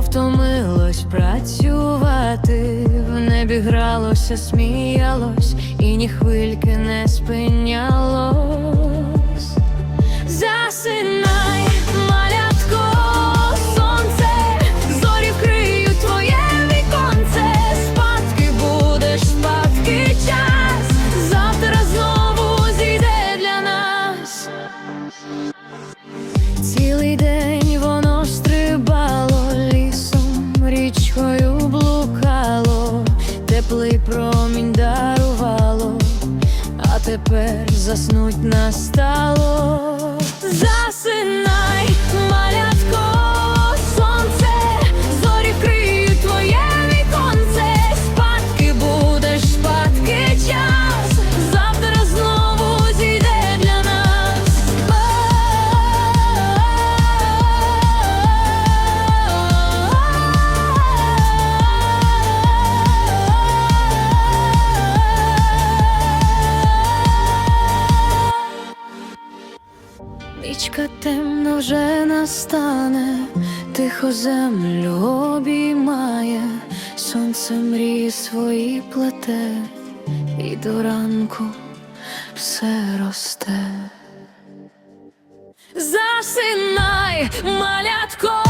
втомилось працювати, в небі гралося, сміялось, і ні хвильки не спинялось. Теплий промінь дарувало, а тепер заснуть настало. Нічка темно вже настане, тихо землю обіймає, сонце мрії свої плете, і до ранку все росте. Засинай, малятко,